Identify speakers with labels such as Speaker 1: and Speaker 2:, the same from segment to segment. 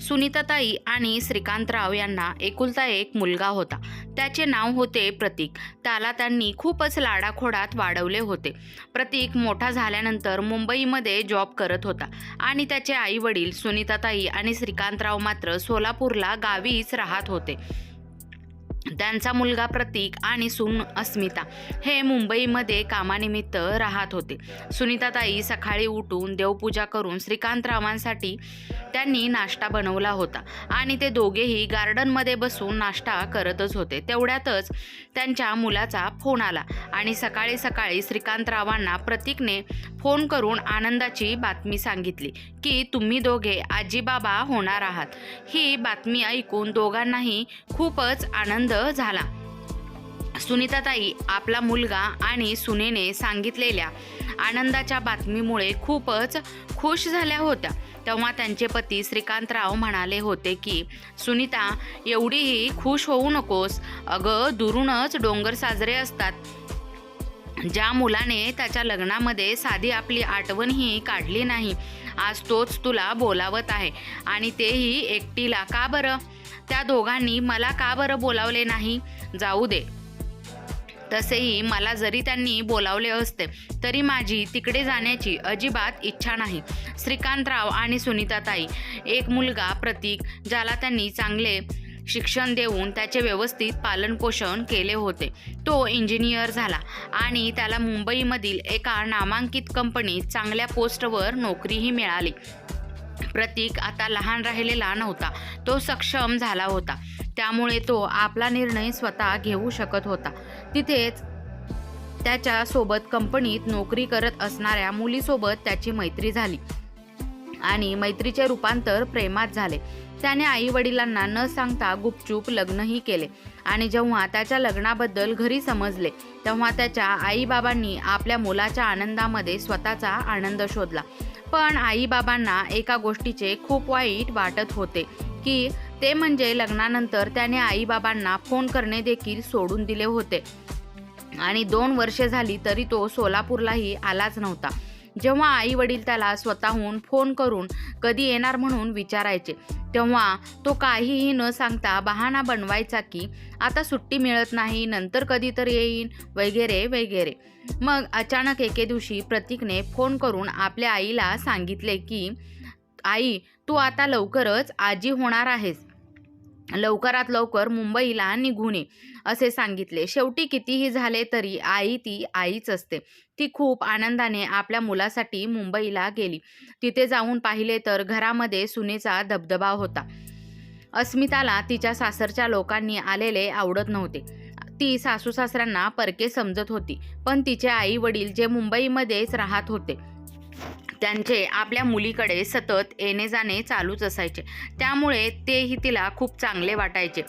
Speaker 1: सुनीताताई आणि श्रीकांतराव यांना एकुलता एक मुलगा होता. त्याचे नाव होते प्रतीक. त्याला त्यांनी खूपच लाडाखोडात वाढवले होते. प्रतीक मोठा झाल्यानंतर मुंबईमध्ये जॉब करत होता आणि त्याचे आई वडील सुनीताताई आणि श्रीकांतराव मात्र सोलापूरला गावीच राहत होते. त्यांचा मुलगा प्रतीक आणि सून अस्मिता हे मुंबईमध्ये कामानिमित्त राहत होते. सुनीताताई सकाळी उठून देवपूजा करून श्रीकांतरावांसाठी त्यांनी नाश्ता बनवला होता आणि ते दोघेही गार्डनमध्ये बसून नाश्ता करतच होते. तेवढ्यातच त्यांच्या मुलाचा फोन आला आणि सकाळी सकाळी श्रीकांतरावांना प्रतीकने फोन करून आनंदाची बातमी सांगितली की तुम्ही दोघे आजीबाबा होणार आहात. ही बातमी ऐकून दोघांनाही खूपच आनंद झाला. सुनीताताई आपला मुलगा आणि सुनेने सांगितलेल्या आनंदाच्या बातमीमुळे खूपच खुश झाल्या होत्या. तेव्हा त्यांचे पती श्रीकांतराव म्हणाले होते की सुनीता एवढीही खुश होऊ नकोस. अगं दुरूनच डोंगर साजरे असतात. ज्या मुलाने त्याच्या लग्नामध्ये साधी आपली आठवणही काढली नाही आज तोच तुला बोलावत आहे आणि तेही एकटीला का बरं? त्या दोघांनी मला का बरं बोलावले नाही? जाऊ दे. तसेही मला जरी त्यांनी बोलावले असते तरी माझी तिकडे जाण्याची अजिबात इच्छा नाही. श्रीकांतराव आणि सुनीताताई एक मुलगा प्रतीक ज्याला त्यांनी चांगले शिक्षण देऊन त्याचे व्यवस्थित पालनपोषण केले होते. तो इंजिनियर झाला आणि त्याला मुंबईमधील एका नामांकित कंपनीत चांगल्या पोस्टवर नोकरीही मिळाली. प्रतीक आता लहान राहिलेला नव्हता. तो सक्षम झाला होता. त्यामुळे तो आपला निर्णय स्वतः घेऊ शकत होता. तिथेच त्याच्या सोबत कंपनीत नोकरी करत असणाऱ्या मुलीसोबत त्याची मैत्री झाली. आणि मैत्रीचे रूपांतर प्रेमात झाले. त्याने आई वडिलांना न सांगता गुपचूप लग्नही केले. आणि जेव्हा त्याच्या लग्नाबद्दल घरी समजले तेव्हा त्याच्या आईबाबांनी आपल्या मुलाच्या आनंदामध्ये स्वतःचा आनंद शोधला. पण आईबाबांना एका गोष्टीचे खूप वाईट वाटत होते की ते म्हणजे लग्नानंतर त्याने आईबाबांना फोन करणे देखील सोडून दिले होते. आणि दोन वर्षे झाली तरी तो सोलापूरलाही आलाच नव्हता. जेव्हा आई वडील त्याला स्वतःहून फोन करून कधी येणार म्हणून विचारायचे तेव्हा तो काहीही न सांगता बहाणा बनवायचा की आता सुट्टी मिळत नाही नंतर कधी तर येईन वगैरे वगैरे. मग अचानक एके दिवशी प्रतीकने फोन करून आपल्या आईला सांगितले की आई तू आता लवकरच आजी होणार आहेस. लवकरात लवकर मुंबईला निघून ये असे सांगितले. शेवटी कितीही झाले तरी आई ती आईच असते. ती खूप आनंदाने आपल्या मुलासाठी मुंबईला गेली. तिथे जाऊन पाहिले तर घरामध्ये सुनेचा दबदबा होता. अस्मिताला तिच्या सासरच्या लोकांनी आलेले आवडत नव्हते. ती सासू सासऱ्यांना परके समजत होती पण तिचे आई वडील जे मुंबईमध्येच राहत होते. त्यांचे आपल्या मुलीकडे सतत येणे जाणे चालूच असायचे. त्यामुळे तेही तिला खूप चांगले वाटायचे.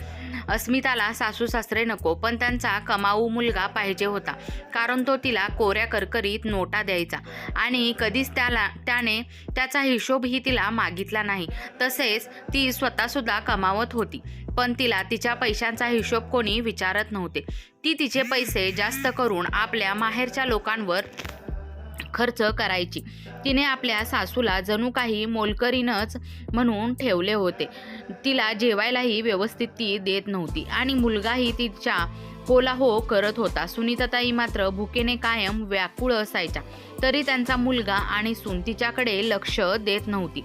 Speaker 1: अस्मिताला सासू सासरे नको पण त्यांचा कमाऊ मुलगा पाहिजे होता. कारण तो तिला कोऱ्या करकरीत नोटा द्यायचा. आणि कधीच त्याला त्याने त्याचा हिशोबही तिला मागितला नाही. तसेच ती स्वतःसुद्धा कमावत होती. पण तिला तिच्या पैशांचा हिशोब कोणी विचारत नव्हते. ती तिचे पैसे जास्त करून आपल्या माहेरच्या लोकांवर खर्च करायची. तिने आपल्या सासूला जणू काही मोलकरीनच म्हणून ठेवले होते. तिला जेवायलाही व्यवस्थित ती देत नव्हती आणि मुलगाही तिच्या होला हो करत होता. सुनीताताई मात्र भुकेने कायम व्याकुळ असायच्या. तरी त्यांचा मुलगा आणि सून तिच्याकडे लक्ष देत नव्हती.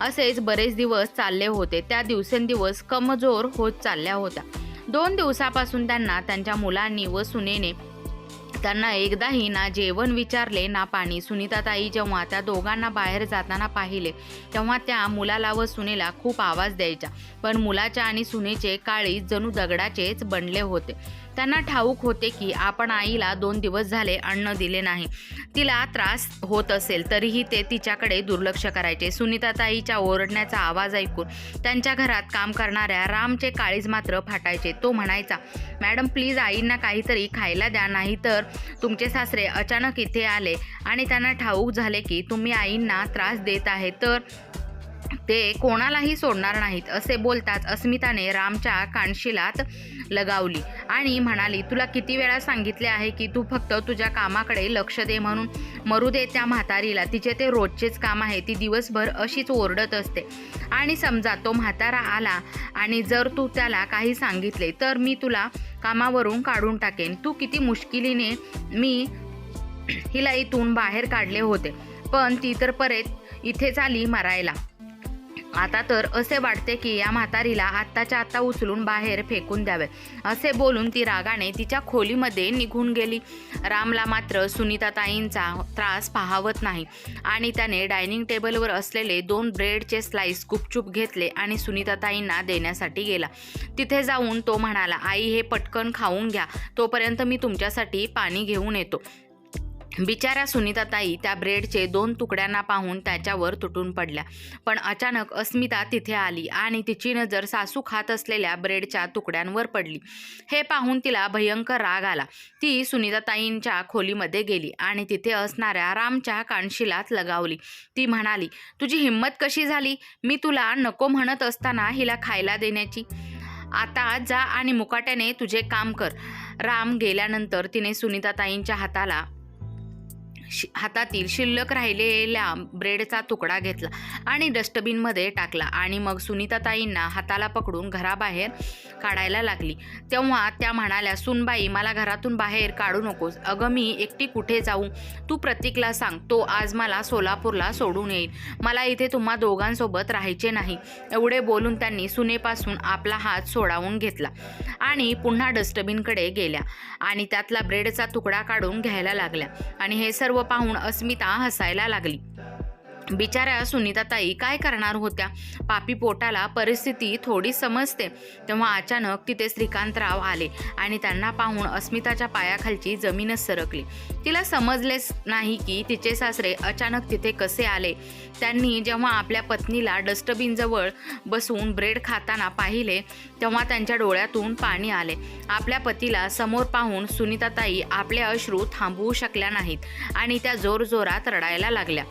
Speaker 1: असेच बरेच दिवस चालले होते. त्या दिवसेंदिवस कमजोर होत चालल्या होत्या. दोन दिवसापासून त्यांना त्यांच्या मुलांनी व सुनेने त्यांना एकदाही ना जेवण विचारले ना पाणी. सुनीताताई जेव्हा त्या दोघांना बाहेर जाताना पाहिले तेव्हा त्या मुलाला व सुनेला खूप आवाज द्यायच्या. पण मुलाच्या आणि सुनेचे काळी जणू दगडाचेच बनले होते. त्यांना ठाऊक होते की आपण आईला दोन दिवस झाले अन्न दिले नाही. तिला त्रास होत असेल तरीही ते तिच्याकडे दुर्लक्ष करायचे. सुनीताताईच्या ओरडण्याचा आवाज ऐकून त्यांच्या घरात काम करणाऱ्या रामचे काळीज मात्र फाटायचे. तो म्हणायचा मॅडम प्लीज आईंना काहीतरी खायला द्या नाही तर तुमचे सासरे अचानक इथे आले आणि त्यांना ठाऊक झाले की तुम्ही आईंना त्रास देत आहे. तर ते कोणालाही सोडणार नाहीत असे बोलताच अस्मिताने रामच्या कानशिलात लगावली आणि म्हणाली तुला किती वेळा सांगितले आहे की तू फक्त तुझ्या कामाकडे लक्ष दे म्हणून. मरू दे त्या म्हातारीला तिचे ते रोजचेच काम आहे ती दिवसभर अशीच ओरडत असते. आणि समजा तो म्हातारा आला आणि जर तू त्याला काही सांगितले तर मी तुला कामावरून काढून टाकेन. तू किती मुश्किलीने मी हिला इथून बाहेर काढले होते. पण ती तर परत इथेच आली मरायला. आता तर असे वाटते की या म्हातारीला आत्ताच्या आत्ता उचलून बाहेर फेकून द्यावे. असे बोलून ती रागाने तिच्या खोलीमध्ये निघून गेली. रामला मात्र सुनीताताईंचा त्रास पाहावत नाही. आणि त्याने डायनिंग टेबलवर असलेले दोन ब्रेडचे स्लाइस गुपचूप घेतले आणि सुनीताताईंना देण्यासाठी गेला. तिथे जाऊन तो म्हणाला आई हे पटकन खाऊन घ्या. तोपर्यंत मी तुमच्यासाठी पाणी घेऊन येतो. बिचाऱ्या सुनीताताई त्या ब्रेडचे दोन तुकड्यांना पाहून त्याच्यावर तुटून पडल्या. पण अचानक अस्मिता तिथे आली आणि तिची नजर सासू खात असलेल्या ब्रेडच्या तुकड्यांवर पडली. हे पाहून तिला भयंकर राग आला. ती सुनीताताईंच्या खोलीमध्ये गेली आणि तिथे असणाऱ्या रामच्या कानशिलात लगावली. ती म्हणाली तुझी हिंमत कशी झाली? मी तुला नको म्हणत असताना हिला खायला देण्याची. आता जा आणि मुकाट्याने तुझे काम कर. राम गेल्यानंतर तिने सुनीताताईंच्या हाताला शि हातातील शिल्लक राहिलेल्या ब्रेडचा तुकडा घेतला आणि डस्टबिनमध्ये टाकला आणि मग सुनीताताईंना हाताला पकडून घराबाहेर काढायला लागली. तेव्हा त्या म्हणाल्या सुनबाई मला घरातून बाहेर काढू नकोस. अगं मी एकटी कुठे जाऊ? तू प्रतीकला सांग. तो आज मला सोलापूरला सोडून येईल. मला इथे तुम्हा दोघांसोबत राहायचे नाही. एवढे बोलून त्यांनी सुनेपासून आपला हात सोडावून घेतला आणि पुन्हा डस्टबिनकडे गेल्या आणि त्यातला ब्रेडचा तुकडा काढून घ्यायला लागल्या. आणि हे सर्व पाहून अस्मिता हसायला लागली. बिचाऱ्या सुनीताताई काय करणार होत्या? पापी पोटाला परिस्थिती थोडी समजते. तेव्हा अचानक तिथे श्रीकांतराव आले आणि त्यांना पाहून अस्मिताच्या पायाखालची जमीनच सरकली. तिला समजलेच नाही की तिचे सासरे अचानक तिथे कसे आले. त्यांनी जेव्हा आपल्या पत्नीला डस्टबिनजवळ बसून ब्रेड खाताना पाहिले तेव्हा त्यांच्या डोळ्यातून पाणी आले. आपल्या पतीला समोर पाहून सुनीताताई आपले अश्रू थांबवू शकल्या नाहीत आणि त्या जोरजोरात रडायला लागल्या.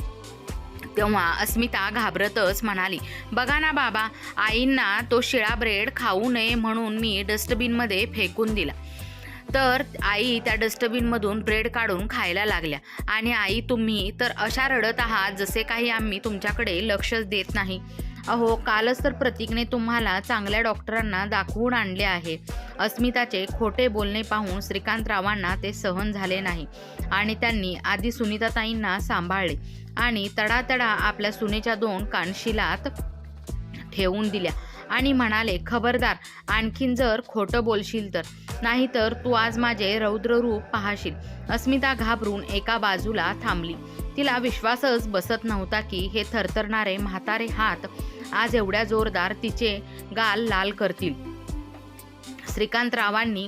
Speaker 1: तेव्हा अस्मिता घाबरतच म्हणाली बघा ना बाबा आईंना तो शिळा ब्रेड खाऊ नये म्हणून मी डस्टबिनमध्ये फेकून दिला. तर आई त्या डस्टबिनमधून ब्रेड काढून खायला लागल्या. आणि आई तुम्ही तर अशा रडत आहात जसे काही आम्ही तुमच्याकडे लक्षच देत नाही. अहो कालच तर प्रतीकने तुम्हाला चांगल्या डॉक्टरांना दाखवून आणले आहे अस्मिताचे खोटे बोलणे पाहून श्रीकांतरावांना ते सहन झाले नाही आणि त्यांनी आधी सुनीताताईंना सांभाळले आणि तडातडा आपल्या सुनेच्या दोन कानशिलात ठेवून दिल्या आणि म्हणाले खबरदार आणखीन जर खोटं बोलशील तर. नाहीतर तू आज माझे रौद्ररूप पाहशील. अस्मिता घाबरून एका बाजूला थांबली. तिला विश्वासच बसत नव्हता की हे थरथरणारे म्हातारे हात आज एवढ्या जोरदार तिचे गाल लाल करतील. श्रीकांतरावांनी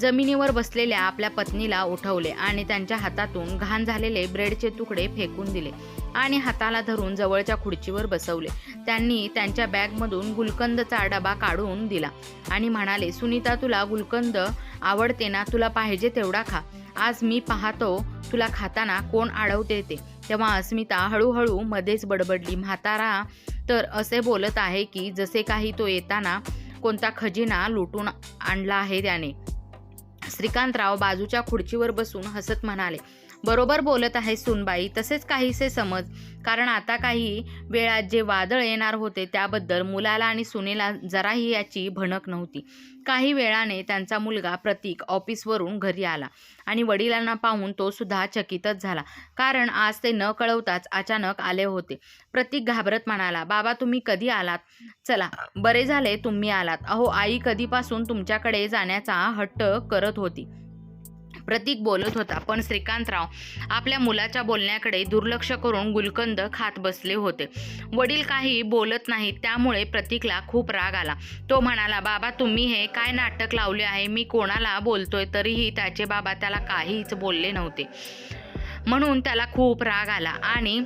Speaker 1: जमिनीवर बसलेल्या आपल्या पत्नीला उठवले आणि त्यांच्या हातातून घाण झालेले ब्रेडचे तुकडे फेकून दिले आणि हाताला धरून जवळच्या खुर्चीवर बसवले. त्यांनी त्यांच्या बॅगमधून गुलकंदचा डबा काढून दिला आणि म्हणाले सुनीता तुला गुलकंद आवडते ना? तुला पाहिजे तेवढा खा. आज मी पाहतो तुला खाताना कोण अडवते ते. तेव्हा अस्मिता हळूहळू मध्येच बडबडली म्हातारा तर असे बोलत आहे की जसे काही तो येताना कोणता खजिना लुटून आणला आहे त्याने. श्रीकांतराव बाजूच्या खुर्चीवर बसून हसत म्हणाले बरोबर बोलत आहे सुनबाई तसेच काहीसे समज. कारण आता काही वेळात जे वादळ येणार होते त्याबद्दल मुलाला आणि सुनेला जराही याची भणक नव्हती. काही वेळाने त्यांचा मुलगा प्रतीक ऑफिसवरून घरी आला आणि वडिलांना पाहून तो सुद्धा चकितच झाला. कारण आज ते न कळवताच अचानक आले होते. प्रतीक घाबरत म्हणाला बाबा तुम्ही कधी आलात? चला बरे झाले तुम्ही आलात. अहो आई कधीपासून तुमच्याकडे जाण्याचा हट्ट करत होती. प्रतीक बोलत होता. पण श्रीकांतराव आपल्या मुलाच्या बोलण्याकडे दुर्लक्ष करून गुलकंद खात बसले होते. वडील काही बोलत नाहीत त्यामुळे प्रतीकला खूप राग आला. तो म्हणाला बाबा तुम्ही हे काय नाटक लावले आहे? मी कोणाला बोलतोय तरीही त्याचे बाबा त्याला काहीच बोलले नव्हते. म्हणून त्याला खूप राग आला आणि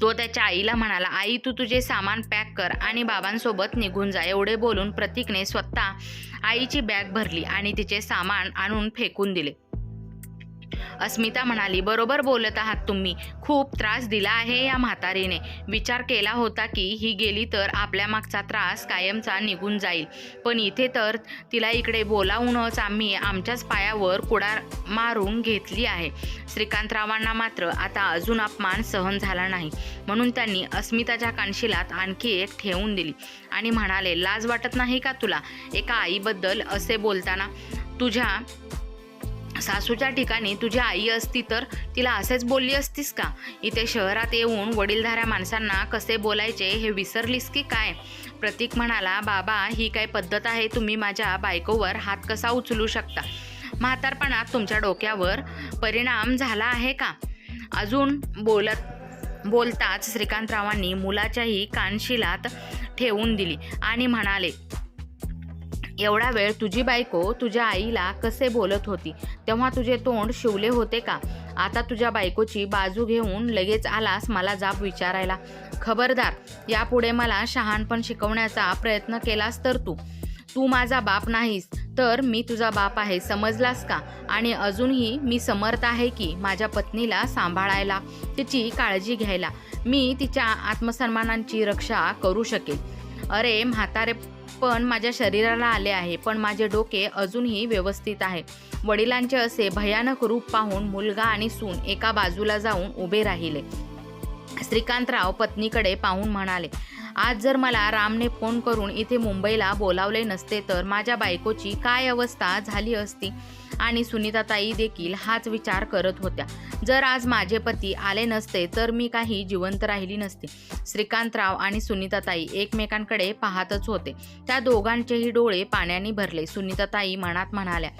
Speaker 1: तो त्याच्या आईला म्हणाला आई तू तुझे सामान पॅक कर आणि बाबांसोबत निघून जा. एवढे बोलून प्रतीकने स्वतः आईची बॅग भरली आणि तिचे सामान आणून फेकून दिले. अस्मिता म्हणाली बरोबर बोलत आहात तुम्ही. खूप त्रास दिला आहे या म्हातारीने. विचार केला होता की ही गेली तर आपल्या मागचा त्रास कायमचा निघून जाईल. पण इथे तर तिला इकडे बोलावूनच आम्ही आमच्याच पायावर कुडार मारून घेतली आहे. श्रीकांतरावांना मात्र आता अजून अपमान सहन झाला नाही. म्हणून त्यांनी अस्मिताच्या कानशिलात आणखी एक ठेवून दिली. आणि म्हणाले लाज वाटत नाही का तुला? एका आईबद्दल असे बोलताना? तुझ्या सासूच्या ठिकाणी तुझी आई असती तर तिला असेच बोलली असतीस का? इथे शहरात येऊन वडीलधाऱ्या माणसांना कसे बोलायचे हे विसरलीस की काय? प्रतीक म्हणाला बाबा ही काय पद्धत आहे? तुम्ही माझ्या बायकोवर हात कसा उचलू शकता? म्हातारपणात तुमच्या डोक्यावर परिणाम झाला आहे का? अजून बोलत बोलताच श्रीकांतरावांनी मुलाच्याही कानशिलात ठेवून दिली आणि म्हणाले एवढा वेळ तुझी बायको तुझ्या आईला कसे बोलत होती? तेव्हा तुझे तोंड शिवले होते का? आता तुझ्या बायकोची बाजू घेऊन लगेच आलास मला जाब विचारायला. खबरदार यापुढे मला शहाणपण शिकवण्याचा प्रयत्न केलास तर तू. तू माझा बाप नाहीस तर मी तुझा बाप आहे समजलास का? आणि अजूनही मी समर्थ आहे की माझ्या पत्नीला सांभाळायला तिची काळजी घ्यायला. मी तिच्या आत्मसन्मानांची रक्षा करू शकेल अरे म्हातारे पण माझ्या शरीराला आले आहे पण माझे डोके अजूनही व्यवस्थित आहे. वडिलांचे असे भयानक रूप पाहून मुलगा आणि सून एका बाजूला जाऊन उभे राहिले. श्रीकांतराव पत्नीकडे पाहून म्हणाले आज जर मला रामने फोन करून इथे मुंबईला बोलावले नसते तर माझ्या बायकोची काय अवस्था झाली असती? आणि सुनीताताई देखील हाच विचार करत होत्या. जर आज माझे पती आले नसते तर मी काही जिवंत राहिली नसते. श्रीकांतराव आणि सुनीताताई एकमेकांकडे पाहतच होते. त्या दोघांचेही डोळे पाण्याने भरले. सुनीताताई मनात म्हणाल्या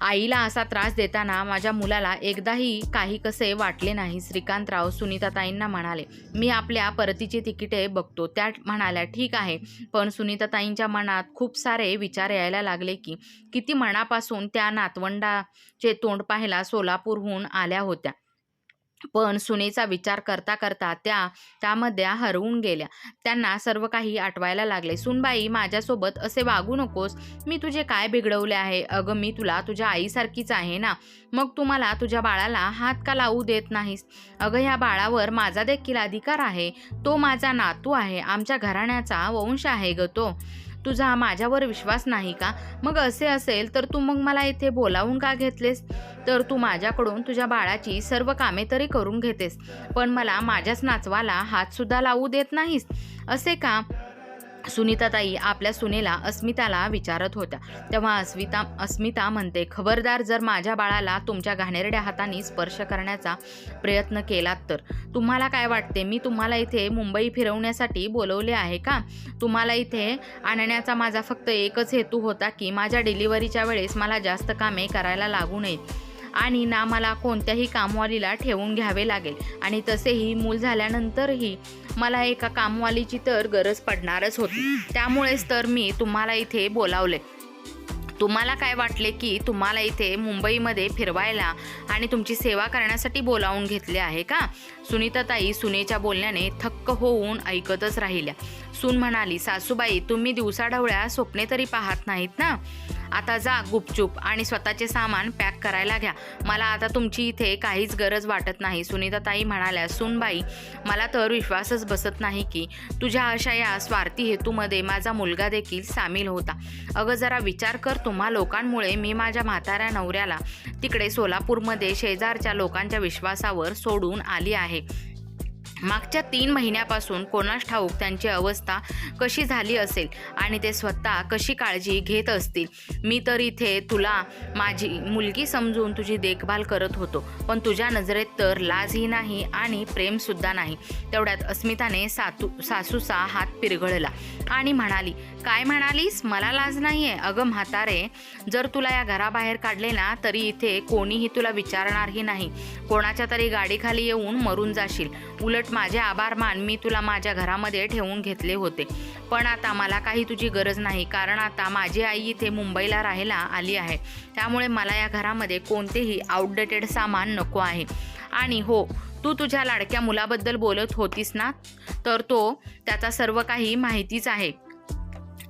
Speaker 1: आईला असा त्रास देताना माझ्या मुलाला एकदाही काही कसे वाटले नाही श्रीकांतराव सुनीताताईंना म्हणाले. मी आपल्या परतीची तिकिटे बघतो. त्या म्हणाल्या ठीक आहे. पण सुनीताताईंच्या मनात खूप सारे विचार यायला लागले की किती मनापासून त्या नातवंडाचे तोंड पाहायला सोलापूरहून आल्या होत्या. पण सुनेचा विचार करता करता त्या त्यामध्ये हरवून गेल्या. त्यांना सर्व काही आठवायला लागले. सुनबाई माझ्यासोबत असे वागू नकोस. मी तुझे काय बिघडवले आहे? अगं मी तुला तुझ्या आईसारखीच आहे ना? मग तू मला तुझ्या बाळाला हात का लावू देत नाहीस? अगं ह्या बाळावर माझा देखील अधिकार आहे. तो माझा नातू आहे. आमच्या घराण्याचा वंश आहे ग तो. तुझा माझ्यावर विश्वास नाही का? मग असे असेल तर तू मग मला इथे बोलावून का घेतलेस? तर तू माझ्याकडून तुझ्या बाळाची सर्व कामे तरी करून घेतेस. पण मला माझ्याच नाचवाला हातसुद्धा लावू देत नाहीस. असे का? सुनीताताई आपल्या सुनेला अस्मिताला विचारत होत्या. तेव्हा अस्मिता अस्मिता म्हणते खबरदार जर माझ्या बाळाला तुमच्या घाणेरड्या हाताने स्पर्श करण्याचा प्रयत्न केलात तर? तुम्हाला काय वाटते? मी तुम्हाला इथे मुंबई फिरवण्यासाठी बोलवले आहे का? तुम्हाला इथे आणण्याचा माझा फक्त एकच हेतू होता की माझ्या डिलिव्हरीच्या वेळेस मला जास्त कामे करायला लागू नयेत. आणि ना मला कोणत्याही कामवालीला ठेवून घ्यावे लागेल. आणि तसेही मूल झाल्यानंतरही मला एका कामवालीची तर गरज पडणारच होती. त्यामुळेच तर मी तुम्हाला इथे बोलावले. तुम्हाला काय वाटले की तुम्हाला इथे मुंबईमध्ये फिरवायला आणि तुमची सेवा करण्यासाठी बोलावून घेतले आहे का? सुनीताताई सुनेच्या बोलण्याने थक्क होऊन ऐकतच राहिल्या. सून म्हणाली सासूबाई तुम्ही दिवसाढवळ्या स्वप्ने तरी पाहत नाहीत ना? आता जा गुपचूप आणि स्वतःचे सामान पॅक करायला घ्या. मला आता तुमची इथे काहीच गरज वाटत नाही. सुनीताताई म्हणाल्या सुनबाई मला तर विश्वासच बसत नाही की तुझ्या अशा या स्वार्थी हेतूमध्ये माझा मुलगा देखील सामील होता. अगं जरा विचार कर तुम्हा लोकांमुळे. मी माझ्या म्हाताऱ्या नवऱ्याला तिकडे सोलापूरमध्ये शेजारच्या लोकांच्या विश्वासावर सोडून आली आहे. मागच्या तीन महिन्यापासून कोणास ठाऊक त्यांची अवस्था कशी झाली असेल आणि ते स्वतः कशी काळजी घेत असतील? मी तर इथे तुला माझी मुलगी समजून तुझी देखभाल करत होतो पण तुझ्या नजरेत तर लाजही नाही आणि प्रेमसुद्धा नाही. तेवढ्यात अस्मिताने सातू सासूचा हात पिरघळला. आणि म्हणाली काय म्हणालीस? मला लाज नाही आहे अगं म्हातारे जर तुला या घराबाहेर काढले ना तरी इथे कोणीही तुला विचारणारही नाही. कोणाच्या तरी गाडीखाली येऊन मरून जाशील. उलट माझे आभार मान मी तुला माझ्या घरामध्ये ठेवून घेतले होते. पण आता मला काही तुझी गरज नाही. कारण आता माझी आई इथे मुंबईला राहायला आली आहे. त्यामुळे मला या घरामध्ये कोणतेही आउटडेटेड सामान नको आहे. आणि हो तू तुझ्या लाडक्या मुलाबद्दल बोलत होतीस ना? तर तो त्याचा सर्व काही माहितीच आहे.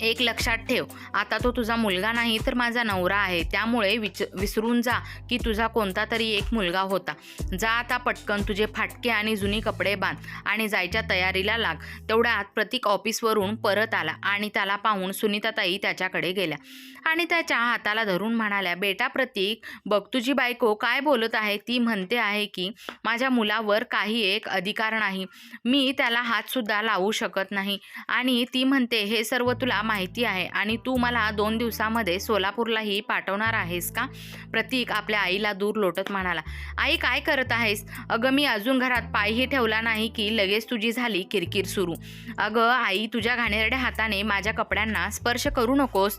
Speaker 1: एक लक्षात ठेव आता तो तुझा मुलगा नाही तर माझा नवरा आहे. त्यामुळे विच विसरून जा की तुझा कोणता तरी एक मुलगा होता. जा आता पटकन तुझे फाटके आणि जुनी कपडे बांध आणि जायच्या तयारीला लाग. तेवढ्यात प्रतीक ऑफिसवरून परत आला आणि त्याला पाहून सुनीताताई त्याच्याकडे गेल्या. आणि त्याच्या हाताला धरून म्हणाल्या बेटा प्रतीक बघ तुझी बायको काय बोलत आहे? ती म्हणते आहे की माझ्या मुलावर काही एक अधिकार नाही. मी त्याला हातसुद्धा लावू शकत नाही. आणि ती म्हणते हे सर्व तुला माहिती आहे आणि तू मला दोन दिवसामध्ये सोलापूरलाही पाठवणार आहेस का? प्रतीक आपल्या आईला दूर लोटत म्हणाला आई काय करत आहेस? अगं मी अजून घरात पायही ठेवला नाही की लगेच तुझी झाली किरकिर सुरू. अगं आई तुझ्या घाणेरड्या हाताने माझ्या कपड्यांना स्पर्श करू नकोस.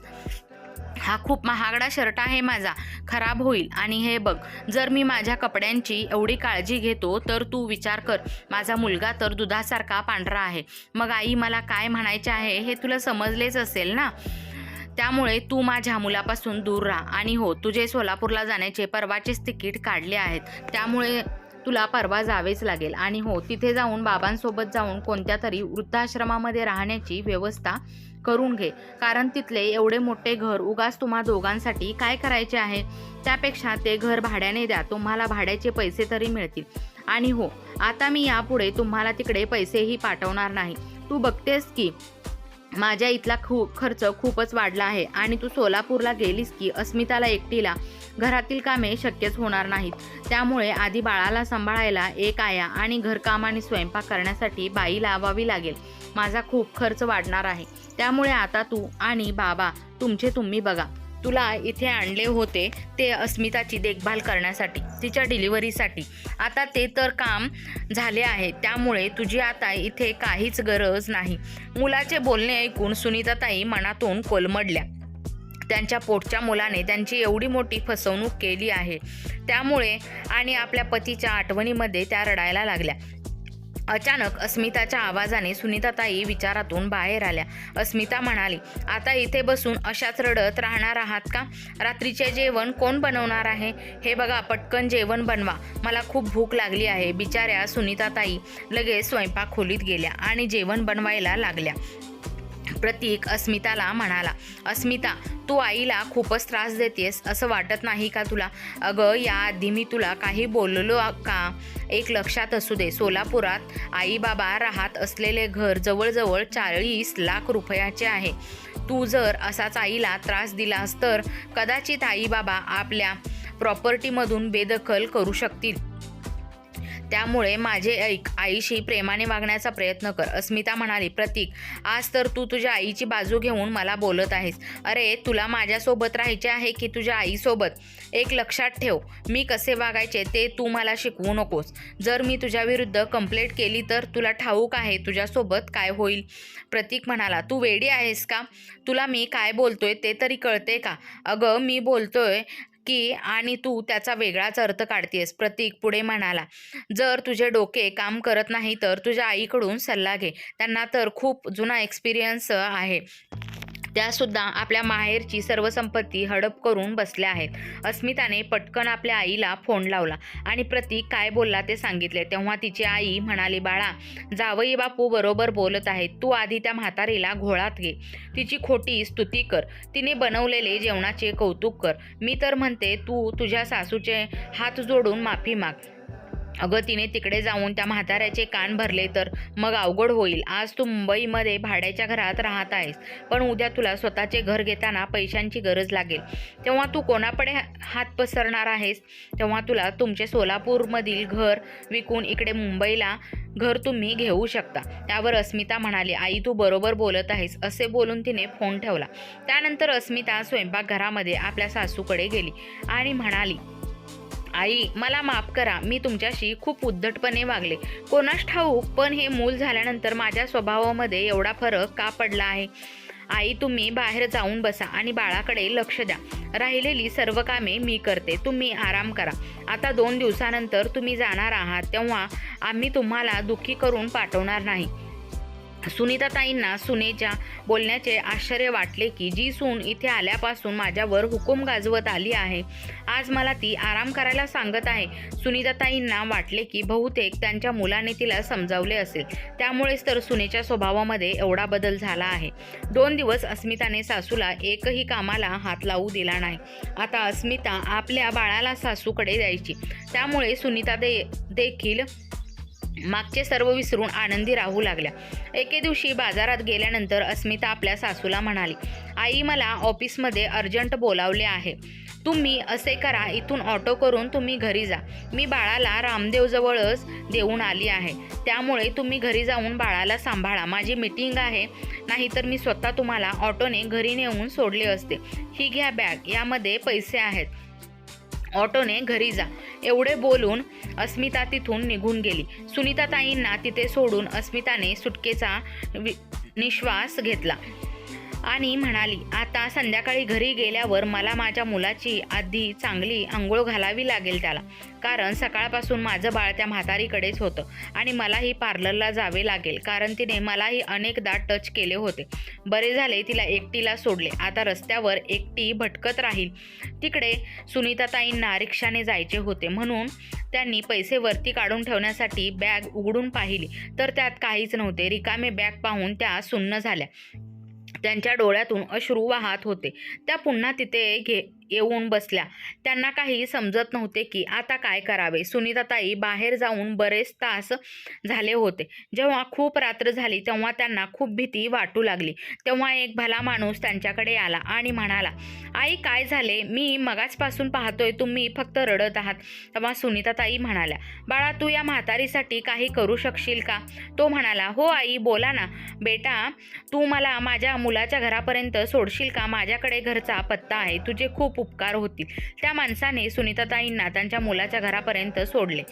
Speaker 1: हा खूप महागडा शर्ट आहे माझा. खराब होईल. आणि हे बघ जर मी माझ्या कपड्यांची एवढी काळजी घेतो तर तू विचार कर. माझा मुलगा तर दुधासारखा पांढरा आहे. मग आई मला काय म्हणायचे आहे हे तुला समजलेच असेल ना? त्यामुळे तू माझ्या मुलापासून दूर राहा. आणि हो तुझे सोलापूरला जाण्याचे परवाचेच तिकीट काढले आहेत. त्यामुळे तुला परवा जावेच लागेल. आणि हो तिथे जाऊन बाबांसोबत जाऊन कोणत्या तरी वृद्धाश्रमामध्ये राहण्याची व्यवस्था करून घे. कारण तिथले एवढे मोठे घर उगाच तुम्हा दोघांसाठी काय करायचे आहे? त्यापेक्षा ते घर भाड्याने द्या. तुम्हाला भाड्याचे पैसे तरी मिळतील. आणि हो आता मी यापुढे तुम्हाला तिकडे पैसेही पाठवणार नाही. तू बघतेस की माझ्या इथला खू खर्च खूपच वाढला आहे. आणि तू सोलापूरला गेलीस की अस्मिताला एकटीला घरातील कामे शक्यच होणार नाहीत. त्यामुळे आधी बाळाला सांभाळायला एक आया आणि घरकाम आणि स्वयंपाक करण्यासाठी बाई लावावी लागेल. माझा खूप खर्च वाढणार आहे. त्यामुळे आता तू आणि बाबा तुमचे तुम्ही बघा. तुला इथे आणले होते ते अस्मिताची देखभाल करण्यासाठी तिच्या डिलिव्हरीसाठी. आता ते तर काम झाले आहे. त्यामुळे तुझी आता इथे काहीच गरज नाही. मुलाचे बोलणे ऐकून सुनीताताई मनातून कोलमडल्या. त्यांच्या पोटच्या मुलाने त्यांची एवढी मोठी फसवणूक केली आहे. त्यामुळे आणि आपल्या पतीच्या आठवणीमध्ये त्या रडायला लागल्या. अचानक अस्मिताच्या आवाजाने सुनीताताई विचारातून बाहेर आल्या. अस्मिता म्हणाली आता इथे बसून अशाच रडत राहणार आहात का? रात्रीचे जेवण कोण बनवणार आहे? हे बघा पटकन जेवण बनवा. मला खूप भूक लागली आहे बिचाऱ्या सुनीताताई लगेच स्वयंपाक खोलीत गेल्या आणि जेवण बनवायला लागल्या. प्रतीक अस्मिताला म्हणाला अस्मिता तू आईला खूपच त्रास देतेस असं वाटत नाही का तुला? अगं याआधी मी तुला काही बोललो का? एक लक्षात असू दे सोलापुरात आई बाबा राहत असलेले घर जवळजवळ चाळीस लाख रुपयाचे आहे. तू जर असाच आईला त्रास दिलास तर कदाचित आई बाबा आपल्या प्रॉपर्टीमधून बेदखल करू शकतील. त्यामुळे माझे ऐक आईशी प्रेमाने वागण्याचा प्रयत्न कर अस्मिता म्हणाली प्रतीक आज तर तू तुझ्या आईची बाजू घेऊन मला बोलत आहेस. अरे तुला माझ्यासोबत राहायचे आहे की तुझ्या आईसोबत? एक लक्षात ठेव मी कसे वागायचे ते तू मला शिकवू नकोस. जर मी तुझ्या विरुद्ध कंप्लेंट केली तर तुला ठाऊक आहे तुझ्यासोबत काय होईल प्रतीक म्हणाला तू वेडी आहेस का? तुला मी काय बोलतोय ते तरी कळते का? अगं मी बोलतोय की आणि तू त्याचा वेगळाच अर्थ काढतेस प्रतीक पुढे म्हणाला जर तुझे डोके काम करत नाही तर तुझ्या आईकडून सल्ला घे. त्यांना तर खूप जुना एक्सपिरियन्स आहे. त्यासुद्धा आपल्या माहेरची सर्व संपत्ती हडप करून बसल्या आहेत. अस्मिताने पटकन आपल्या आईला फोन लावला आणि प्रतीक काय बोलला ते सांगितले. तेव्हा तिची आई म्हणाली बाळा जावई बापू बरोबर बोलत आहेत. तू आधी त्या म्हातारीला घोळात घे. तिची खोटी स्तुती कर. तिने बनवलेले जेवणाचे कौतुक कर. मी तर म्हणते तू तुझ्या सासूचे हात जोडून माफी माग. अगं तिने तिकडे जाऊन त्या म्हाताऱ्याचे कान भरले तर मग अवघड होईल. आज तू मुंबईमध्ये भाड्याच्या घरात राहत आहेस पण उद्या तुला स्वतःचे घर घेताना पैशांची गरज लागेल. तेव्हा तू कोणाकडे हात पसरणार आहेस? तेव्हा तुला तुमचे सोलापूरमधील घर विकून इकडे मुंबईला घर तुम्ही घेऊ शकता. त्यावर अस्मिता म्हणाली आई तू बरोबर बोलत आहेस असे बोलून तिने फोन ठेवला. त्यानंतर अस्मिता स्वयंपाकघरामध्ये आपल्या सासूकडे गेली आणि म्हणाली आई मला माफ करा. मी तुमच्याशी खूप उद्धटपणे वागले. कोणास ठाऊक पण हे मूल झाल्यानंतर माझ्या स्वभावामध्ये एवढा फरक का पडला आहे? आई तुम्ही बाहेर जाऊन बसा आणि बाळाकडे लक्ष द्या. राहिलेली सर्व कामे मी करते. तुम्ही आराम करा. आता दोन दिवसानंतर तुम्ही जाणार आहात तेव्हा आम्ही तुम्हाला दुःखी करून पाठवणार नाही. सुनीताताईंना सुनेच्या बोलण्याचे आश्चर्य वाटले की जी सून इथे आल्यापासून माझ्यावर हुकूम गाजवत आली आहे. आज मला ती आराम करायला सांगत आहे. सुनीताताईंना वाटले की बहुतेक त्यांच्या मुलाने तिला समजावले असेल. त्यामुळेच तर सुनेच्या स्वभावामध्ये एवढा बदल झाला आहे. दोन दिवस अस्मिताने सासूला एकही कामाला हात लावू दिला नाही. आता अस्मिता आपल्या बाळाला सासूकडे द्यायची. त्यामुळे सुनीता दे देखील मागचे सर्व विसरून आनंदी राहू लागल्या. एके दिवशी बाजारात गेल्यानंतर अस्मिता आपल्या सासूला म्हणाली आई मला ऑफिसमध्ये अर्जंट बोलावले आहे. तुम्ही असे करा इथून ऑटो करून तुम्ही घरी जा. मी बाळाला रामदेवजवळच देऊन आली आहे. त्यामुळे तुम्ही घरी जाऊन बाळाला सांभाळा. माझी मीटिंग आहे. नाहीतर मी स्वतः तुम्हाला ऑटोने घरी नेऊन सोडले असते. ही घ्या बॅग. यामध्ये पैसे आहेत. ऑटोने घरी जा. एवढे बोलून अस्मिता तिथून निघून गेली. सुनीताताईंना तिथे सोडून अस्मिताने सुटकेचा वि निश्वास घेतला. आणि म्हणाली आता संध्याकाळी घरी गेल्यावर मला माझ्या मुलाची आधी चांगली आंघोळ घालावी लागेल त्याला. कारण सकाळपासून माझं बाळ त्या म्हातारीकडेच होतं आणि मलाही पार्लरला जावे लागेल कारण तिने मलाही अनेकदा टच केले होते. बरे झाले तिला एकटीला सोडले. आता रस्त्यावर एकटी भटकत राहील. तिकडे सुनीताताईंना रिक्षाने जायचे होते. म्हणून त्यांनी पैसे वरती काढून ठेवण्यासाठी बॅग उघडून पाहिली. तर त्यात काहीच नव्हते. रिकामे बॅग पाहून त्या सुन्न झाल्या. त्यांच्या डोळ्यातून अश्रू वाहत होते. त्या पुन्हा तिथे घे येऊन बसल्या. त्यांना काही समजत नव्हते की आता काय करावे. सुनीताताई बाहेर जाऊन बरेच तास झाले होते. जेव्हा खूप रात्र झाली तेव्हा त्यांना खूप भीती वाटू लागली. तेव्हा एक भला माणूस त्यांच्याकडे आला आणि म्हणाला आई काय झाले? मी मगाचपासून पाहतोय तुम्ही फक्त रडत आहात. तेव्हा सुनीताताई म्हणाल्या बाळा तू या म्हातारीसाठी काही करू शकशील का? तो म्हणाला हो आई बोला ना. बेटा तू मला माझ्या मुलाच्या घरापर्यंत सोडशील का? माझ्याकडे घरचा पत्ता आहे. तुझे खूप उपकार होतील. त्या माणसाने सुनीताताईंना त्यांच्या मुलाच्या घरापर्यंत सोडले.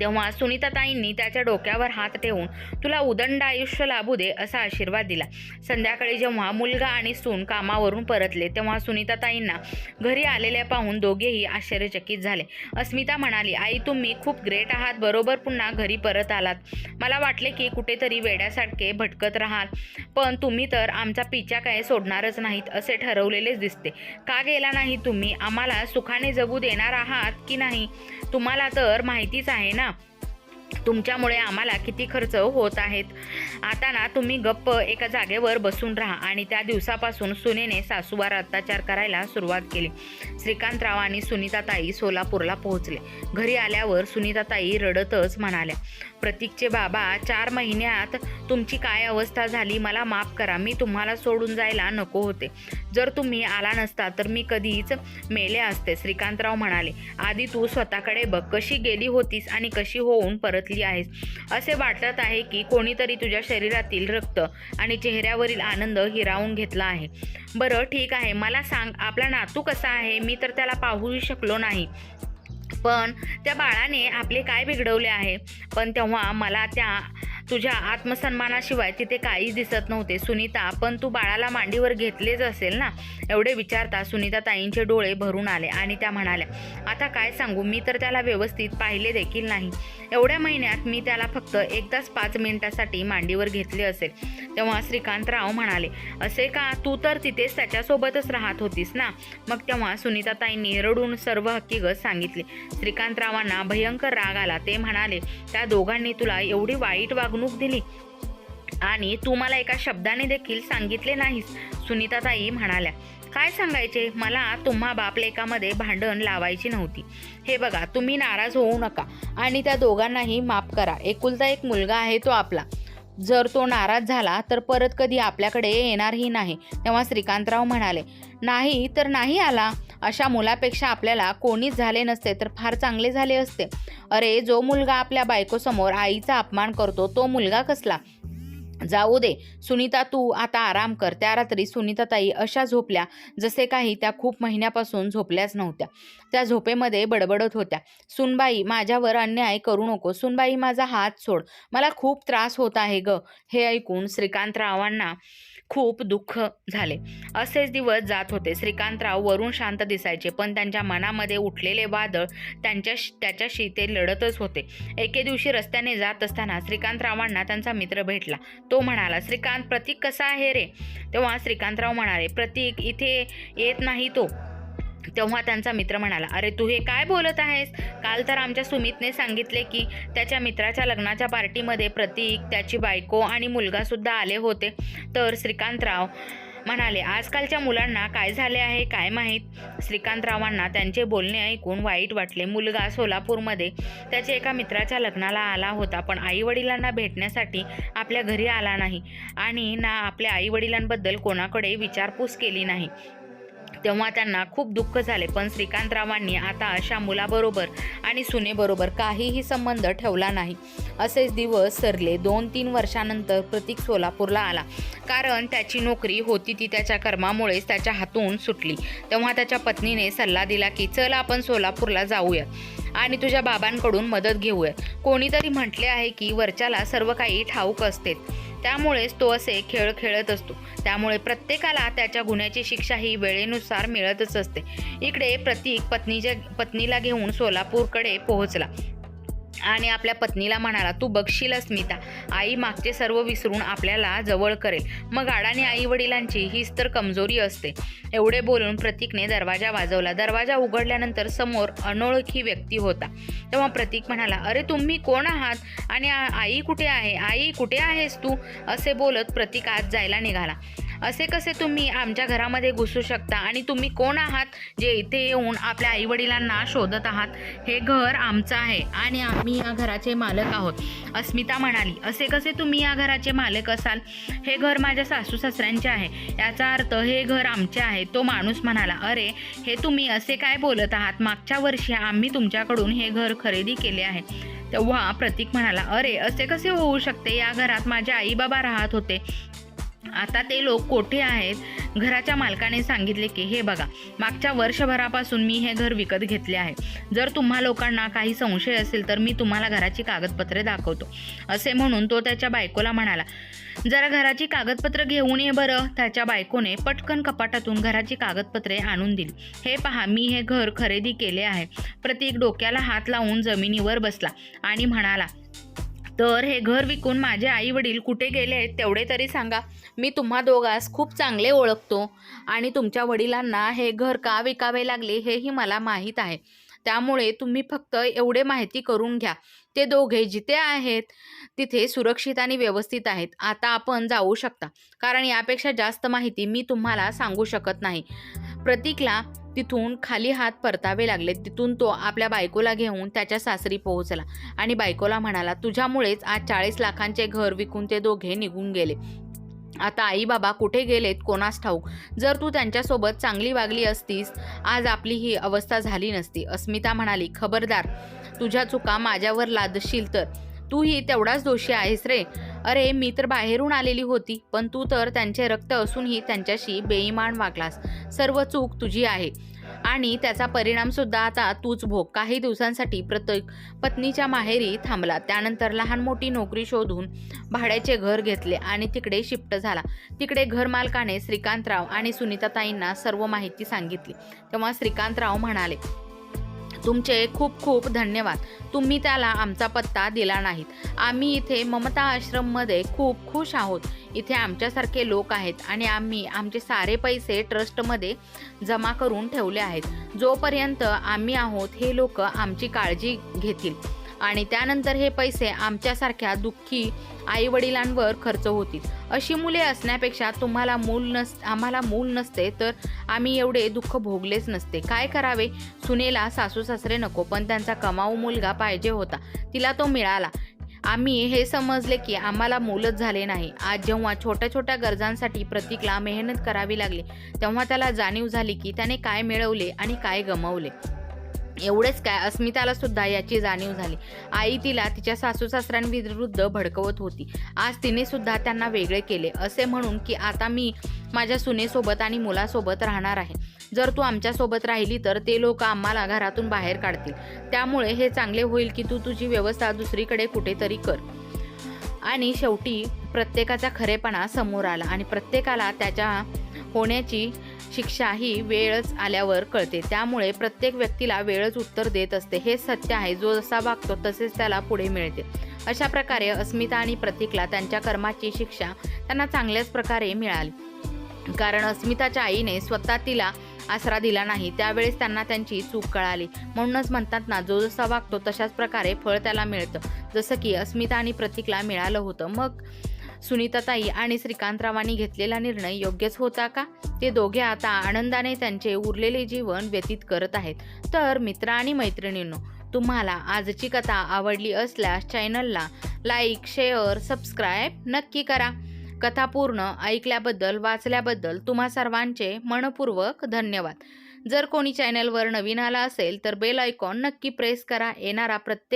Speaker 1: तेव्हा सुनीताताईंनी त्याच्या डोक्यावर हात ठेवून तुला उदंड आयुष्य लाभू दे असा आशीर्वाद दिला. संध्याकाळी जेव्हा मुलगा आणि सून कामावरून परतले तेव्हा सुनीताताईंना घरी आलेल्या पाहून दोघेही आश्चर्यचकित झाले. अस्मिता म्हणाली आई तुम्ही खूप ग्रेट आहात. बरोबर पुन्हा घरी परत आलात. मला वाटले की कुठेतरी वेड्यासारखे भटकत राहाल पण तुम्ही तर आमचा पिचा काय सोडणारच नाहीत असे ठरवलेलेच दिसते. का गेला नाही तुम्ही? आम्हाला सुखाने जगू देणार आहात की नाही? तुम्हाला तर माहितीच आहे ना तुमच्यामुळे आम्हाला किती खर्च होत आहेत? आता ना तुम्ही गप्प एका जागेवर बसून राहा आणि त्या दिवसापासून सुनेने सासूवर अत्याचार करायला सुरुवात केली. श्रीकांतराव आणि सुनीताताई सोलापूरला पोहोचले. घरी आल्यावर सुनीताताई रडतच म्हणाल्या प्रतीकचे बाबा चार महिन्यात तुमची काय अवस्था झाली मला माफ करा मी तुम्हाला सोडून जायला नको होते. जर तुम्ही आला नसता तर मी कधीच मेले असते श्रीकांतराव म्हणाले. आधी तू स्वतःकडे बघ कशी गेली होतीस आणि कशी होऊन परतली आहेस. असे वाटत आहे की कोणीतरी तुझ्या शरीरातील रक्त आणि चेहऱ्यावरील आनंद हिरावून घेतला आहे. बरं ठीक आहे. मला सांग आपला नातू कसा आहे? मी तर त्याला पाहू शकलो नाही. पण त्या बाळाने आपले काय बिघडवले आहे? पण तेव्हा मला त्या तुझ्या आत्मसन्मानाशिवाय तिथे काहीच दिसत नव्हते. सुनीता पण तू बाळाला मांडीवर घेतलेच असेल ना? एवढे विचारता सुनीता ताईंचे डोळे भरून आले आणि त्या म्हणाल्या आता काय सांगू? मी तर त्याला व्यवस्थित पाहिले देखील नाही. एवढ्या महिन्यात मी त्याला फक्त एकदाच पाच मिनिटासाठी मांडीवर घेतले असेल. तेव्हा श्रीकांतराव म्हणाले असे का? तू तर तिथेच त्याच्यासोबतच राहत होतीस ना? मग तेव्हा सुनीताताईंनी रडून सर्व हकीकत सांगितले. श्रीकांतरावांना भयंकर राग आला. ते म्हणाले त्या दोघांनी तुला एवढी वाईट वागणूक दिली. आणि तू मला एका शब्दाने देखील सांगितले नाहीस सुनीताताई म्हणाल्या. काय सांगायचे? मला तुम्हा बापलेकामध्ये भांडण लावायची नव्हती. हे बघा तुम्ही नाराज होऊ नका आणि त्या दोघांनाही माफ करा. एकुलता एक मुलगा आहे तो आपला. जर तो नाराज झाला तर परत कधी आपल्याकडे येणारही नाही तेव्हा श्रीकांतराव म्हणाले. नाही तर नाही आला. अशा मुलापेक्षा आपल्याला कोणीच झाले नसते तर फार चांगले झाले असते. अरे जो मुलगा आपल्या बायकोसमोर आईचा अपमान करतो तो मुलगा कसला? जाऊ दे. सुनीता तू आता आराम कर. त्या रात्री सुनीताताई अशा झोपल्या जसे काही त्या खूप महिन्यापासून झोपल्याच नव्हत्या. त्या झोपेमध्ये बडबडत होत्या. सुनबाई माझ्यावर अन्याय करू नको. सुनबाई माझा हात सोड. मला खूप त्रास होत आहे ग. हे ऐकून श्रीकांतरावांना खूप दुःख झाले. असेच दिवस जात होते. श्रीकांतराव वरून शांत दिसायचे पण त्यांच्या मनामध्ये उठलेले वादळ त्यांच्या त्याच्याशी ते लढतच होते. एके दिवशी रस्त्याने जात असताना श्रीकांतरावांना त्यांचा मित्र भेटला. तो म्हणाला श्रीकांत प्रतीक कसा आहे रे? तेव्हा श्रीकांतराव म्हणाले प्रतीक इथे येत नाही तो. तेव्हा त्यांचा मित्र म्हणाला अरे तू हे काय बोलत आहेस? काल तर आमच्या सुमितने सांगितले की त्याच्या मित्राच्या लग्नाच्या पार्टीमध्ये प्रतीक त्याची बायको आणि मुलगासुद्धा आले होते. तर श्रीकांतराव म्हणाले आजकालच्या मुलांना काय झाले आहे काय माहीत? श्रीकांतरावांना त्यांचे बोलणे ऐकून वाईट वाटले. मुलगा सोलापूरमध्ये त्याच्या एका मित्राच्या लग्नाला आला होता पण आईवडिलांना भेटण्यासाठी आपल्या घरी आला नाही आणि ना आपल्या आईवडिलांबद्दल कोणाकडे विचारपूस केली नाही. तेव्हा त्यांना खूप दुःख झाले. पण श्रीकांतरावांनी आता अशा मुलाबरोबर आणि सुनेबरोबर काहीही संबंध ठेवला नाही. असेच दिवस सरले. दोन तीन वर्षानंतर प्रतीक सोलापूरला आला. कारण त्याची नोकरी होती ती त्याच्या कर्मामुळेच त्याच्या हातून सुटली. तेव्हा त्याच्या पत्नीने सल्ला दिला की चल आपण सोलापूरला जाऊया. आणि तुझ्या बाबांकडून मदत घेऊया. कोणीतरी म्हटले आहे की वरच्याला सर्व काही ठाऊक असते. त्यामुळेच तो असे खेळ खेळत असतो. त्यामुळे प्रत्येकाला त्याच्या गुन्ह्याची शिक्षा ही वेळेनुसार मिळतच असते. इकडे प्रतीक पत्नीच्या पत्नीला घेऊन सोलापूरकडे पोहोचला. आणि आपल्या पत्नीला म्हणाला तू बघशील अस्मिता आई मागचे सर्व विसरून आपल्याला जवळ करेल. मग आडाने आई वडिलांची हीच तर कमजोरी असते. एवढे बोलून प्रतीकने दरवाजा वाजवला. दरवाजा उघडल्यानंतर समोर अनोळखी व्यक्ती होता. तेव्हा प्रतीक म्हणाला अरे तुम्ही कोण आहात? आणि आई कुठे आहे? आई कुठे आहेस तू? असे बोलत प्रतीक आत जायला निघाला. असे कसे तुम्ही आमच्या घरामध्ये घुसू शकता? आणि तुम्ही कोण आहात जे इथे येऊन आपल्या आईवडिलांना शोधत आहात? हे घर आमचं आहे आणि आम्ही या घराचे मालक आहोत. अस्मिता म्हणाली असे कसे तुम्ही या घराचे मालक असाल? हे घर माझ्या सासू सासऱ्यांचे आहे. याचा अर्थ हे घर आमचे आहे. तो माणूस म्हणाला अरे हे तुम्ही असे काय बोलत आहात? मागच्या वर्षी आम्ही तुमच्याकडून हे घर खरेदी केले आहे. तेव्हा प्रतीक म्हणाला अरे असे कसे होऊ शकते? या घरात माझे आई बाबा राहत होते. आता ते लोक कोठे आहेत? घराच्या मालकाने सांगितले की हे बघा मागच्या वर्षभरापासून मी हे घर विकत घेतले आहे. जर तुम्हा लोकांना काही संशय असेल तर मी तुम्हाला घराची कागदपत्रे दाखवतो. असे म्हणून तो त्याच्या बायकोला म्हणाला जरा घराची कागदपत्र घेऊन ये बरं. त्याच्या बायकोने पटकन कपाटातून घराची कागदपत्रे आणून दिली. हे पहा मी हे घर खरेदी केले आहे. प्रतीक डोक्याला हात लावून जमिनीवर बसला आणि म्हणाला तर हे घर विकून माझे आई वडील कुठे गेले आहेत तेवढे तरी सांगा. मी तुम्हा दोघास खूप चांगले ओळखतो आणि तुमच्या वडिलांना हे घर का विकावे लागले हेही मला माहीत आहे. त्यामुळे तुम्ही फक्त एवढे माहिती करून घ्या. ते दोघे जिथे आहेत तिथे सुरक्षित आणि व्यवस्थित आहेत. आता आपण जाऊ शकता. कारण यापेक्षा जास्त माहिती मी तुम्हाला सांगू शकत नाही. प्रतीकला तिथून खाली हात परतावे लागले. तिथून तो आपल्या बायकोला घेऊन त्याच्या सासरी पोहोचला आणि बायकोला म्हणाला तुझ्यामुळेच आज चाळीस लाखांचे घर विकून ते दोघे निघून गेले. आता आई बाबा कुठे गेलेत कोणास ठाऊक? जर तू त्यांच्यासोबत चांगली वागली असतीस आज आपली ही अवस्था झाली नसती. अस्मिता म्हणाली खबरदार तुझ्या चुका माझ्यावर लादशील तर. तूही तेवढाच दोषी आहेस रे. अरे मी तर बाहेरून आलेली होती पण तू तर त्यांचे रक्त असूनही त्यांच्याशी बेईमान वागलास. सर्व चूक तुझी आहे. आणि त्याचा परिणामसुद्धा आता तूच भोग. काही दिवसांसाठी प्रत्येक पत्नीच्या माहेरी थांबला. त्यानंतर लहान मोठी नोकरी शोधून भाड्याचे घर घेतले आणि तिकडे शिफ्ट झाला. तिकडे घरमालकाने श्रीकांतराव आणि सुनीताताईंना सर्व माहिती सांगितली. तेव्हा श्रीकांतराव म्हणाले तुमचे खूप खूप धन्यवाद. तुम्ही त्याला आमचा पत्ता दिला नाहीत. आम्ही इथे ममता आश्रममध्ये खूप खुश आहोत. इथे आमच्यासारखे लोक आहेत आणि आम्ही आमचे सारे पैसे ट्रस्टमध्ये जमा करून ठेवले आहेत. जोपर्यंत आम्ही आहोत हे लोक आमची काळजी घेतील. आणि त्यानंतर हे पैसे आमच्यासारख्या दुःखी आईवडिलांवर खर्च होतील. अशी मुले असण्यापेक्षा तुम्हाला मूल नस आम्हाला मूल नसते तर आम्ही एवढे दुःख भोगलेच नसते. काय करावे? सुनेला सासू सासरे नको पण त्यांचा कमाऊ मुलगा पाहिजे होता. तिला तो मिळाला. आम्ही हे समजले की आम्हाला मूलच झाले नाही. आज जेव्हा छोट्या छोट्या गरजांसाठी प्रतीकला मेहनत करावी लागली तेव्हा त्याला जाणीव झाली की त्याने काय मिळवले आणि काय गमावले. एवढेच काय? अस्मिताला सुद्धा याची जाणीव झाली. आई तिला तिच्या सासू सासऱ्यांविरुद्ध भडकवत होती. आज तिने सुद्धा त्यांना वेगळे केले. असे म्हणून की आता मी माझ्या सुनेसोबत आणि मुलासोबत राहणार आहे. जर तू आमच्यासोबत राहिली तर ते लोक आम्हाला घरातून बाहेर काढतील. त्यामुळे हे चांगले होईल की तू तुझी व्यवस्था दुसरीकडे कुठेतरी कर. आणि शेवटी प्रत्येकाचा खरेपणा समोर आला आणि प्रत्येकाला त्याच्या होण्याची शिक्षा ही वेळच आल्यावर कळते. त्यामुळे प्रत्येक व्यक्तीला वेळच उत्तर देत असते. हे सत्य आहे. जो जसा वागतो तसेच त्याला पुढे मिळते. अशा प्रकारे अस्मिता आणि प्रतीकला त्यांच्या कर्माची शिक्षा त्यांना चांगल्याच प्रकारे मिळाली. कारण अस्मिताच्या आईने स्वतः तिला आसरा दिला नाही. त्यावेळेस त्यांना त्यांची चूक कळाली. म्हणूनच म्हणतात ना जो जसा वागतो तशाच प्रकारे फळ त्याला मिळतं. जसं की अस्मिता आणि प्रतीकला मिळालं होतं. मग सुनीताताई आणि श्रीकांतरावांनी घेतलेला निर्णय योग्यच होता का? ते दोघे आता आनंदाने त्यांचे उरलेले जीवन व्यतीत करत आहेत. तर मित्र आणि मैत्रिणींनो तुम्हाला आजची कथा आवडली असल्यास चॅनलला लाईक शेअर सबस्क्राईब नक्की करा. कथा पूर्ण ऐकल्याबद्दल वाचल्याबद्दल तुम्हा सर्वांचे मनपूर्वक धन्यवाद. जर कोणी चॅनलवर नवीन आला असेल तर बेल आयकॉन नक्की प्रेस करा. येणारा प्रत्येक